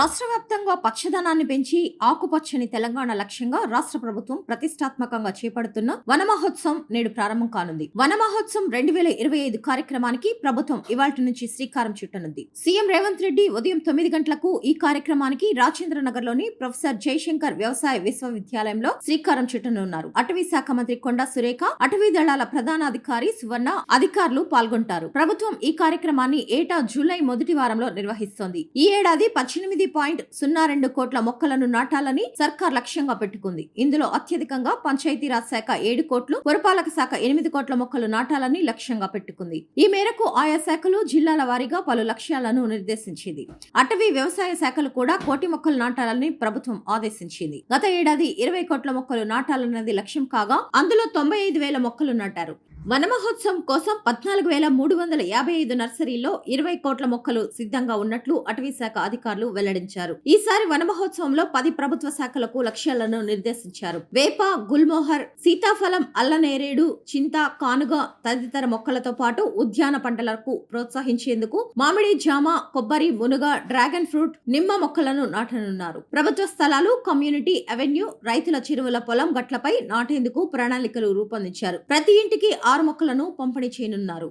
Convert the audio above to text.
రాష్ట్ర వ్యాప్తంగా పక్షధనాన్ని పెంచి ఆకుపచ్చని తెలంగాణ లక్ష్యంగా రాష్ట్ర ప్రభుత్వం ప్రతిష్టాత్మకంగా చేపడుతున్న వన మహోత్సవం నేడు ప్రారంభం కానుంది. వన మహోత్సవం రెండు వేల ఇరవై ఐదు కార్యక్రమానికి ప్రభుత్వం ఇవాళ నుంచి శ్రీకారం చుట్టనుంది. సీఎం రేవంత్ రెడ్డి ఉదయం తొమ్మిది గంటలకు ఈ కార్యక్రమానికి రాజేంద్ర నగర్లోని ప్రొఫెసర్ జయశంకర్ వ్యవసాయ విశ్వవిద్యాలయంలో శ్రీకారం చుట్టనున్నారు. అటవీ శాఖ మంత్రి కొండా సురేఖ అటవీ దళాల ప్రధానాధికారి సువర్ణ అధికారులు పాల్గొంటారు. ప్రభుత్వం ఈ కార్యక్రమాన్ని ఏటా జూలై మొదటి వారంలో నిర్వహిస్తోంది. ఈ ఏడాది పద్దెనిమిది పాయింట్ సున్నా రెండు కోట్ల మొక్కలను నాటాలని సర్కార్ లక్ష్యంగా పెట్టుకుంది. ఇందులో అత్యధికంగా పంచాయతీరాజ్ శాఖ ఏడు కోట్లు పురపాలక శాఖ ఎనిమిది కోట్ల మొక్కలు నాటాలని లక్ష్యంగా పెట్టుకుంది. ఈ మేరకు ఆయా శాఖలు జిల్లాల వారీగా పలు లక్ష్యాలను నిర్దేశించింది. అటవీ వ్యవసాయ శాఖలు కూడా కోటి మొక్కలు నాటాలని ప్రభుత్వం ఆదేశించింది. గత ఏడాది ఇరవై కోట్ల మొక్కలు నాటాలన్నది లక్ష్యం కాగా అందులో తొంభై ఐదు వేల మొక్కలు నాటారు. వనమహోత్సవం కోసం పద్నాలుగు వేల మూడు వందల యాభై ఐదు నర్సరీల్లో ఇరవై కోట్ల మొక్కలు సిద్ధంగా ఉన్నట్లు అటవీ శాఖ అధికారులు వెల్లడించారు. ఈసారి వనమహోత్సవంలో పది ప్రభుత్వ శాఖలకు లక్ష్యాలను నిర్దేశించారు. వేప గుల్మోహర్ సీతాఫలం అల్లనేరేడు చింత కానుగ తదితర మొక్కలతో పాటు ఉద్యాన పంటలకు ప్రోత్సహించేందుకు మామిడి జామ కొబ్బరి మునుగ డ్రాగన్ ఫ్రూట్ నిమ్మ మొక్కలను నాటనున్నారు. ప్రభుత్వ స్థలాలు కమ్యూనిటీ అవెన్యూ రైతుల చెరువుల పొలం గట్లపై నాటేందుకు ప్రణాళికలు రూపొందించారు. ప్రతి ఇంటికి ఆరు మొక్కలను పంపిణీ చేయనున్నారు.